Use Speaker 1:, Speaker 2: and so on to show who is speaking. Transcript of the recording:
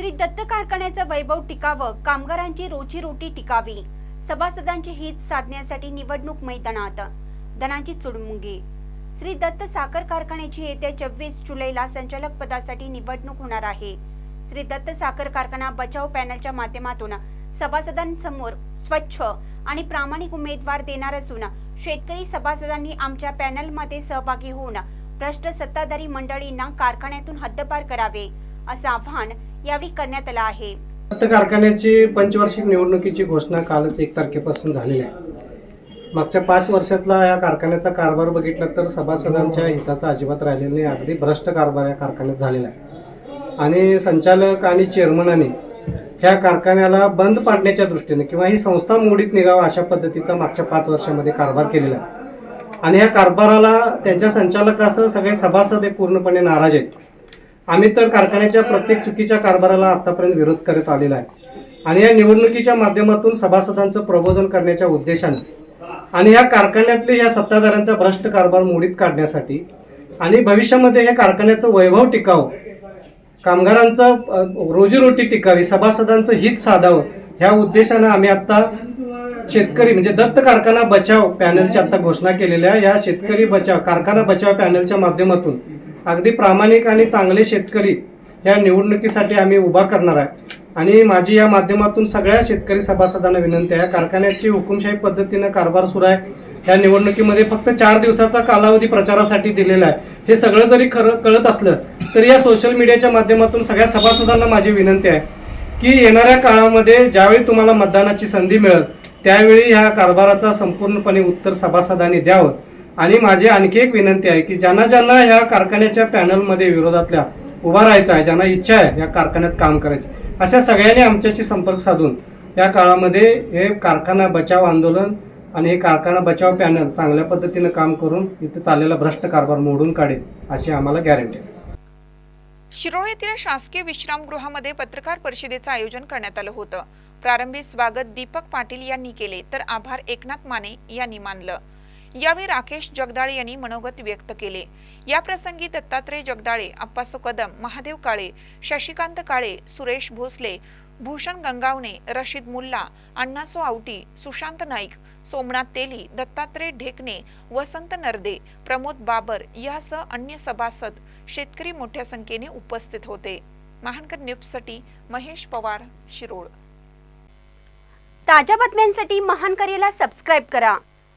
Speaker 1: श्री दत्त कारखान्याचं वैभव टिकावं कामगारांची रोजीरोटी टिकावी. सभासदांचे हित साधण्यासाठी निवडणूक मैदानात. धनाची चुडमुंगी श्री दत्त साखर कारखान्याची येत्या चव्वीस जुलैला संचालक पदासाठी निवडणूक होणार आहे. श्री दत्त साखर कारखाना बचाव पॅनलच्या माध्यमातून सभासदांसमोर स्वच्छ आणि प्रामाणिक उमेदवार देणार असून शेतकरी सभासदांनी आमच्या पॅनलमध्ये सहभागी होऊन भ्रष्ट सत्ताधारी मंडळींना कारखान्यातून हद्दपार करावे. असं आव्हान यावेळी करण्यात आलं आहे.
Speaker 2: कारखान्याची पंचवार्षिक निवडणुकीची घोषणा कालच एक तारखेपासून झालेली आहे. मागच्या पाच वर्षातला या कारखान्याचा कारभार बघितला तर सभासदांच्या हिताचा अजिबात राहिलेला नाही अगदी भ्रष्ट कारभार या कारखान्यात झालेला आहे. आणि संचालक आणि चेअरमनाने ह्या कारखान्याला बंद पाडण्याच्या दृष्टीने किंवा ही संस्था मोडीत निघावा अशा पद्धतीचा मागच्या पाच वर्षामध्ये कारभार केलेला आहे. आणि ह्या कारभाराला त्यांच्या संचालकासह सगळे सभासद हे पूर्णपणे नाराज आहेत. आम्ही तर कारखान्याच्या प्रत्येक चुकीच्या कारभाराला आतापर्यंत विरोध करत आलेला आहे. आणि या निवडणुकीच्या माध्यमातून सभासदांचं प्रबोधन करण्याच्या उद्देशाने आणि या कारखान्यातले या सत्ताधाऱ्यांचा भ्रष्ट कारभार मोडीत काढण्यासाठी आणि भविष्यामध्ये हे कारखान्याचं वैभव टिकावं कामगारांचं रोजीरोटी टिकावी सभासदांचं हित साधावं ह्या उद्देशानं आम्ही आत्ता शेतकरी म्हणजे दत्त कारखाना बचाव पॅनलची आता घोषणा केलेल्या या शेतकरी बचाव कारखाना बचाव पॅनलच्या माध्यमातून अगदी प्रामाणिक आणि चांगले शेतकरी या निवडणुकीसाठी आम्ही उभा करणार आहे. आणि माझी या माध्यमातून सगळ्या शेतकरी सभासदांना विनंती आहे कारखान्याची हुकुमशाही पद्धतीनं कारभार सुरू आहे. या निवडणुकीमध्ये फक्त चार दिवसाचा कालावधी प्रचारासाठी दिलेला आहे. हे सगळं जरी खरं कळत असलं तरी या सोशल मीडियाच्या माध्यमातून सगळ्या सभासदांना माझी विनंती आहे की येणाऱ्या काळामध्ये ज्यावेळी तुम्हाला मतदानाची संधी मिळेल त्यावेळी ह्या कारभाराचा संपूर्णपणे उत्तर सभासदांनी द्यावं. आणि माझी आणखी एक विनंती आहे की ज्यांना ज्यांना ह्या कारखान्याच्या पॅनलमध्ये विरोधातल्या उभा राहायचा आहे ज्यांना इच्छा आहे या कारखान्यात काम करायची अशा सगळ्यांनी आमच्याशी संपर्क साधून या काळामध्ये हे कारखाना बचाव आंदोलन आणि हे कारखाना बचाव पॅनल चांगल्या पद्धतीनं काम करून इथं चाललेला भ्रष्ट कारभार मोडून काढेल अशी आम्हाला गॅरंटी आहे.
Speaker 3: शिरोळ येथील शासकीय विश्रामगृहामध्ये पत्रकार परिषदेचं आयोजन करण्यात आलं होतं. प्रारंभी स्वागत दीपक पाटील यांनी केले तर आभार एकनाथ माने यांनी मानलं. यावेळी राकेश जगदाळे यांनी मनोगत व्यक्त केले. या प्रसंगी दत्तात्रय जगदाळे अप्पासो कदम महादेव काळे शशिकांत काळे सुरेश भोसले भूषण गंगावणे रशीद मुल्ला अण्णासो आवटी सुशांत नाईक सोमनाथ तेली दत्तात्रय ढेकणे वसंत नरदे प्रमोद बाबर यासह अन्य सभासद शेतकरी मोठ्या संख्येने उपस्थित होते. महानकर न्यूजसाठी महेश पवार शिरोळ.
Speaker 1: ताज्या बातम्यांसाठी महानकरेला सबस्क्राईब करा.